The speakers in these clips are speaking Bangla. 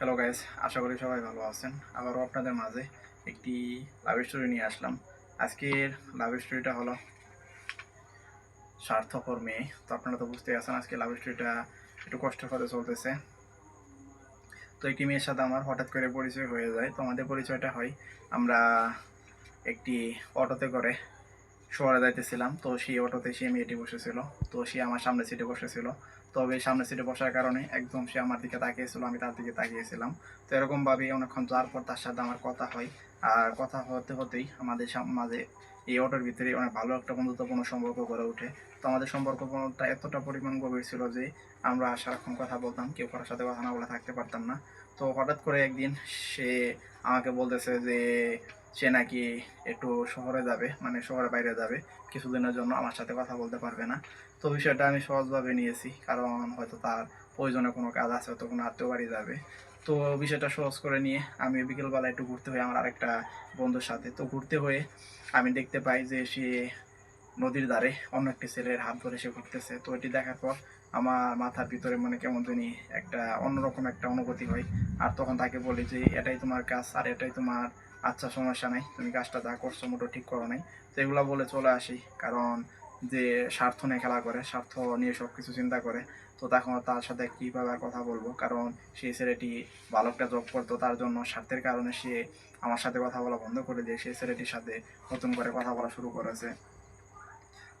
হ্যালো গাইস আশা করি সবাই ভালো আছেন। আবারও আপনাদের মাঝে একটি লাভ স্টোরি নিয়ে আসলাম। আজকের লাভ স্টোরিটা হলো স্বার্থপর মেয়ে। তো আপনারা তো বুঝতে আছেন, আজকে লাভ স্টোরিটা একটু কষ্টের পথে চলতেছে। তো একটি মেয়ের সাথে আমার হঠাৎ করে পরিচয় হয়ে যায়। তো আমাদের পরিচয়টা হয়, আমরা একটি অটোতে করে শহরে যাইতেছিলাম, তো সেই অটোতে সে মেয়েটি বসেছিল, তো সে আমার সামনে সিটে বসেছিল। তবে সামনে সিটে বসার কারণে একদম সে আমার দিকে তাকিয়েছিল, আমি তার দিকে তাকিয়েছিলাম। তো এরকমভাবেই অনেকক্ষণ যাওয়ার পর তার সাথে আমার কথা হয়। আর কথা হতে হতেই আমাদের মাঝে এই অটোর ভিতরে অনেক ভালো একটা বন্ধুত্বপূর্ণ সম্পর্ক গড়ে ওঠে। তো আমাদের সম্পর্কটা এতটা পরিমাণ গভীর ছিল যে আমরা সারাক্ষণ কথা বলতাম, কেউ কারোর সাথে কথা না বলে থাকতে পারতাম না। তো হঠাৎ করে একদিন সে আমাকে বলতেছে যে সে নাকি একটু শহরে যাবে মানে শহরের বাইরে যাবে, কিছুদিনের জন্য আমার সাথে কথা বলতে পারবে না। তো বিষয়টা আমি সহজভাবে নিয়েছি, কারণ হয়তো তার প্রয়োজনে কোনো কাজ আছে হয়তো কোনো আত্মীয় বাড়ি যাবে। তো বিষয়টা সহজ করে নিয়ে আমি বিকেলবেলা একটু ঘুরতে হই, আমার আরেকটা বন্ধুর সাথে। তো ঘুরতে হয়ে আমি দেখতে পাই যে সে নদীর ধারে অন্য একটি ছেলের হাত ধরে সে ঘুরতেছে। তো এটি দেখার পর আমার মাথার ভিতরে মানে কেমন জানি একটা অন্যরকম একটা অনুভূতি হয়। আর তখন তাকে বলি যে, এটাই তোমার কাজ আর এটাই তোমার আচ্ছা সমস্যা নাই, তুমি কাজটা যা করছ মোটো ঠিক করো নাই। তো এগুলো বলে চলে আসি। কারণ যে স্বার্থ নিয়ে খেলা করে, স্বার্থ নিয়ে সব কিছু চিন্তা করে, তো তখন তার সাথে কীভাবে কথা বলব? কারণ সেই ছেলেটি ভালো একটা জব করতো, তার জন্য স্বার্থের কারণে সে আমার সাথে কথা বলা বন্ধ করে দিয়ে সেই ছেলেটির সাথে নতুন করে কথা বলা শুরু করেছে।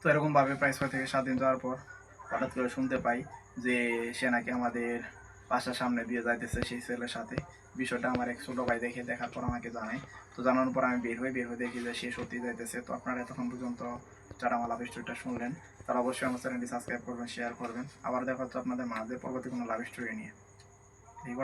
তো এরকমভাবে প্রায় ছয় থেকে সাত দিন যাওয়ার পর হঠাৎ করে শুনতে পাই যে সে নাকি আমাদের বাসার সামনে দিয়ে যাইতেছে সেই ছেলের সাথে। বিষয়টা আমার এক ছোটো ভাই দেখে, দেখার পর আমাকে জানায়। তো জানানোর পর আমি বের হয়ে বের হয়ে দেখি যে সে সত্যি যাইতেছে। তো আপনারা এতক্ষণ পর্যন্ত যারা আমার লাভ স্টোরিটা শুনলেন, তারা অবশ্যই আমার চ্যানেলটি সাবস্ক্রাইব করবেন শেয়ার করবেন। আবার দেখা হচ্ছে আপনাদের মাঝে পরবর্তী কোনো লাভ স্টোরি নিয়ে। এই